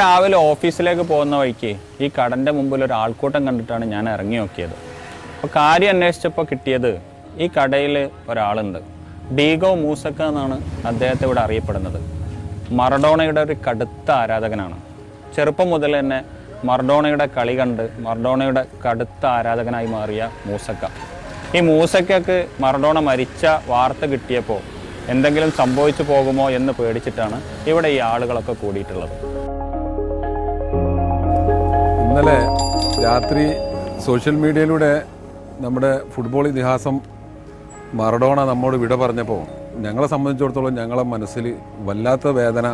രാവിലെ ഓഫീസിലേക്ക് പോകുന്ന വഴിക്ക് ഈ കടന്റെ മുമ്പിൽ ഒരു ആൾക്കൂട്ടം കണ്ടിട്ടാണ് ഞാൻ ഇറങ്ങി നോക്കിയത്. അപ്പോൾ കാര്യം അന്വേഷിച്ചപ്പോൾ കിട്ടിയത് ഈ കടയിൽ ഒരാളുണ്ട്. ഡീഗോ മൂസക്ക എന്നാണ് അദ്ദേഹത്തെ ഇവിടെ അറിയപ്പെടുന്നത്. മറഡോണയുടെ ഒരു കടുത്ത ആരാധകനാണ്. ചെറുപ്പം മുതൽ തന്നെ മർഡോണയുടെ കളി കണ്ട് മർഡോണയുടെ കടുത്ത ആരാധകനായി മാറിയ മൂസക്ക. ഈ മൂസക്കക്ക് മറഡോണ മരിച്ച വാർത്ത കിട്ടിയപ്പോൾ എന്തെങ്കിലും സംഭവിച്ചു പോകുമോ എന്ന് പേടിച്ചിട്ടാണ് ഇവിടെ ഈ ആളുകളൊക്കെ കൂടിയിട്ടുള്ളത്. ഇന്നലെ രാത്രി സോഷ്യൽ മീഡിയയിലൂടെ നമ്മുടെ ഫുട്ബോൾ ഇതിഹാസം മറഡോണ നമ്മോട് വിട പറഞ്ഞപ്പോൾ ഞങ്ങളെ സംബന്ധിച്ചിടത്തോളം ഞങ്ങളെ മനസ്സിൽ വല്ലാത്ത വേദന.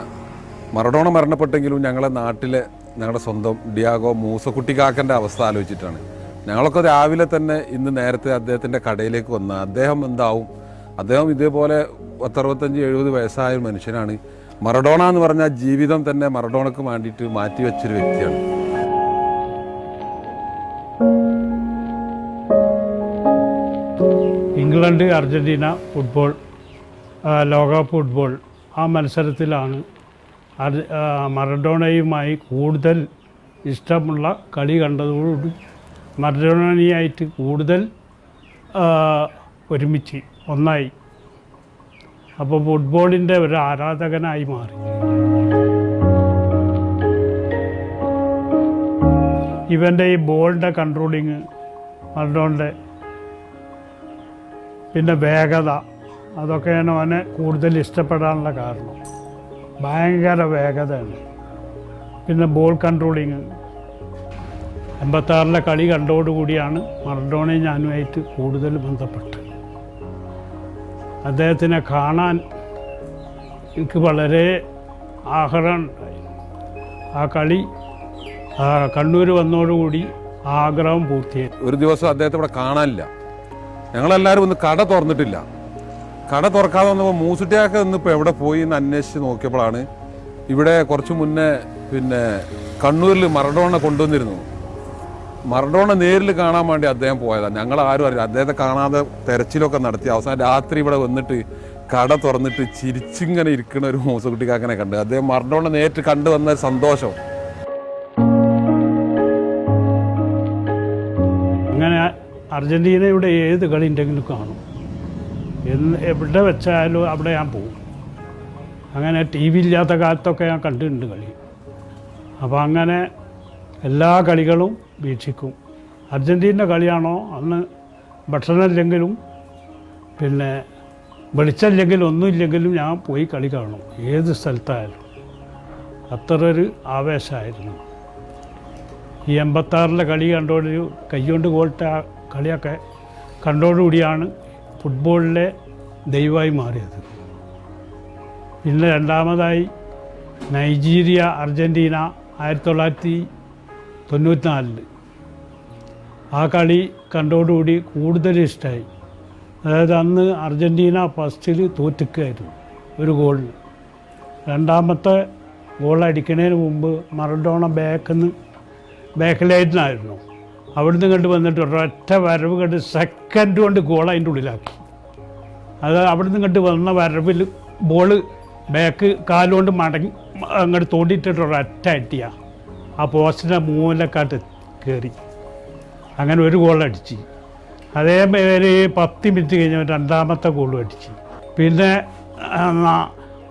മറഡോണ മരണപ്പെട്ടെങ്കിലും ഞങ്ങളെ നാട്ടിലെ ഞങ്ങളുടെ സ്വന്തം ഡിയാഗോ മൂസക്കുട്ടിക്കാക്കന്റെ അവസ്ഥ ആലോചിച്ചിട്ടാണ്. ഞങ്ങളൊക്കെ രാവിലെ തന്നെ ഇന്ന് നേരത്തെ അദ്ദേഹത്തിന്റെ കടയിലേക്ക് വന്ന അദ്ദേഹം എന്താവും? അദ്ദേഹം ഇതേപോലെ പത്തറുപത്തഞ്ച് എഴുപത് വയസ്സായ ഒരു മനുഷ്യനാണ്. മറഡോണ എന്ന് പറഞ്ഞാൽ ജീവിതം തന്നെ മറഡോണക്ക് വേണ്ടിയിട്ട് മാറ്റിവെച്ചൊരു വ്യക്തിയാണ്. ഇംഗ്ലണ്ട് അർജന്റീന ഫുട്ബോൾ ലോകകപ്പ് ഫുട്ബോൾ ആ മത്സരത്തിലാണ് മറഡോണയുമായി കൂടുതൽ ഇഷ്ടമുള്ള കളി കണ്ടതോടുകൂടി മറഡോണയായിട്ട് കൂടുതൽ ഒരുമിച്ച് ഒന്നായി. അപ്പോൾ ഫുട്ബോളിന്റെ ഒരു ആരാധകനായി മാറി. ഇവന്റെ ഈ ബോളിന്റെ കൺട്രോളിങ് മറഡോണിന്റെ പിന്നെ വേഗത. അതൊക്കെയാണ് അവനെ കൂടുതൽ ഇഷ്ടപ്പെടാനുള്ള കാരണം. ഭയങ്കര വേഗതയാണ്. പിന്നെ ബോൾ കൺട്രോളിങ് എൺപത്താറിലെ കളി കണ്ടോടുകൂടിയാണ് മറഡോണയും ഞാനുമായിട്ട് കൂടുതൽ ബന്ധപ്പെട്ട് അദ്ദേഹത്തിനെ കാണാൻ എനിക്ക് വളരെ ആഗ്രഹം ഉണ്ടായി. ആ കളി കണ്ണൂർ വന്നതോടുകൂടി ആഗ്രഹം പൂർത്തിയായി. ഒരു ദിവസം അദ്ദേഹത്തെ ഇവിടെ കാണാനില്ല. ഞങ്ങളെല്ലാവരും ഒന്ന് കട തുറന്നിട്ടില്ല. കട തുറക്കാതെ വന്നപ്പോൾ മൂസുട്ടിയാക്ക ഇന്നിപ്പോൾ എവിടെ പോയി എന്ന് അന്വേഷിച്ച് നോക്കിയപ്പോഴാണ് ഇവിടെ കുറച്ച് മുന്നേ പിന്നെ കണ്ണൂരിൽ മറഡോണ കൊണ്ടുവന്നിരുന്നു. മറഡോണ നേരിൽ കാണാൻ വേണ്ടി അദ്ദേഹം പോയതാണ് ഞങ്ങൾ ആരും അറിയില്ല. അദ്ദേഹത്തെ കാണാതെ തെരച്ചിലൊക്കെ നടത്തി അവസാനം രാത്രി ഇവിടെ വന്നിട്ട് കട തുറന്നിട്ട് ചിരിച്ചിങ്ങനെ ഇരിക്കുന്ന ഒരു മൂസുകുട്ടിക്കാക്കനെ കണ്ട്. അദ്ദേഹം മറഡോണ നേരിട്ട് കണ്ടു വന്ന സന്തോഷം. അർജന്റീനയുടെ ഏത് കളി ഉണ്ടെങ്കിലും കാണും? എന്ന് എവിടെ വെച്ചാലും അവിടെ ഞാൻ പോകും. അങ്ങനെ ടി വി ഇല്ലാത്ത കാലത്തൊക്കെ ഞാൻ കണ്ടിട്ടുണ്ട് കളി. അപ്പോൾ അങ്ങനെ എല്ലാ കളികളും വീക്ഷിക്കും. അർജന്റീന കളിയാണോ? അന്ന് ഭക്ഷണമില്ലെങ്കിലും പിന്നെ വെളിച്ചമില്ലെങ്കിലും ഒന്നുമില്ലെങ്കിലും ഞാൻ പോയി കളി കാണും. ഏത് സ്ഥലത്തായാലും. അത്ര ഒരു ആവേശമായിരുന്നു. ഈ എൺപത്താറിലെ കളി കണ്ടുകൊണ്ട് കൈകൊണ്ട് ആ കളിയൊക്കെ കണ്ടോടുകൂടിയാണ് ഫുട്ബോളിലെ ദൈവമായി മാറിയത്. പിന്നെ രണ്ടാമതായി നൈജീരിയ അർജന്റീന ആയിരത്തി തൊള്ളായിരത്തി തൊണ്ണൂറ്റിനാലിൽ ആ കളി കണ്ടോടുകൂടി കൂടുതൽ ഇഷ്ടമായി. അതായത് അന്ന് അർജന്റീന ഫസ്റ്റിൽ തോറ്റിക്കുകയായിരുന്നു ഒരു ഗോളിന് രണ്ടാമത്തെ ഗോൾ അടിക്കുന്നതിന് മുമ്പ് മറഡോണ ബാക്കിൽ നിന്ന് ബാക്കിലായിട്ടായിരുന്നു അവിടുന്ന് കണ്ട് വന്നിട്ട് ഒരൊറ്റ വരവ് കണ്ട് സെക്കൻഡ് കൊണ്ട് ഗോൾ അതിന്റെ ഉള്ളിലാക്കി. അത് അവിടുന്ന് കണ്ട് വന്ന വരവിൽ ബോൾ ബാക്ക് കാലുകൊണ്ട് മടങ്ങി അങ്ങോട്ട് തോണ്ടിയിട്ടിട്ട് ഒരൊറ്റ അറ്റിയ ആ പോസ്റ്റിന്റെ മൂലക്കാട്ട് കയറി അങ്ങനെ ഒരു ഗോൾ അടിച്ച്. അതേമാതിരി പത്ത് മിനിറ്റ് കഴിഞ്ഞ് രണ്ടാമത്തെ ഗോൾ അടിച്ച്. പിന്നെ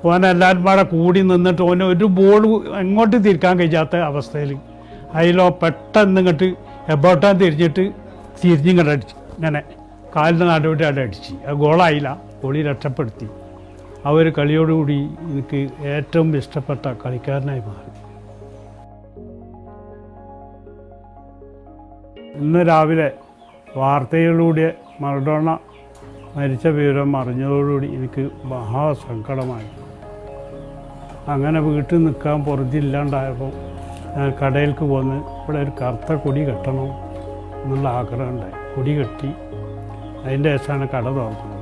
ഓനെല്ലാവരും പാടെ കൂടി നിന്നിട്ട് ഓന് ഒരു ബോൾ എങ്ങോട്ട് തിരിക്കാൻ കഴിയാത്ത അവസ്ഥയിൽ അതിലോ പെട്ടെന്ന് ഇങ്ങോട്ട് എബോട്ടാൻ തിരിഞ്ഞിട്ട് തിരിഞ്ഞിങ്ങോട്ട് അടിച്ചു. ഇങ്ങനെ കാലിന്റെ നടുവിട്ട് അവിടെ അടിച്ചു. അത് ഗോളായില്ല. ഗോളി രക്ഷപ്പെടുത്തി. ആ ഒരു കളിയോടുകൂടി എനിക്ക് ഏറ്റവും ഇഷ്ടപ്പെട്ട കളിക്കാരനായി മാറി. ഇന്ന് രാവിലെ വാർത്തയിലൂടെ മറഡോണ മരിച്ച വിവരം അറിഞ്ഞതോടുകൂടി എനിക്ക് മഹാസങ്കടമായി. അങ്ങനെ വീട്ടിൽ നിൽക്കാൻ പുറത്തില്ലാണ്ടായപ്പോൾ ഞാൻ കടയിലേക്ക് പോന്ന് ഇവിടെ ഒരു കറുത്ത കൊടി കെട്ടണം എന്നുള്ള ആഗ്രഹം ഉണ്ടായി. കൊടി കെട്ടി അതിന്റെ ശേഷമാണ് കട തുറന്നത്.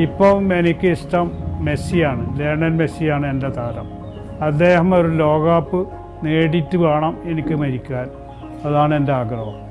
ഇപ്പം എനിക്ക് ഇഷ്ടം മെസ്സിയാണ് ലേണൻ മെസ്സിയാണ് എന്റെ താരം. അദ്ദേഹം ഒരു ലോകകപ്പ് നേടിയിട്ട് വേണം എനിക്ക് മരിക്കാൻ. അതാണ് എന്റെ ആഗ്രഹം.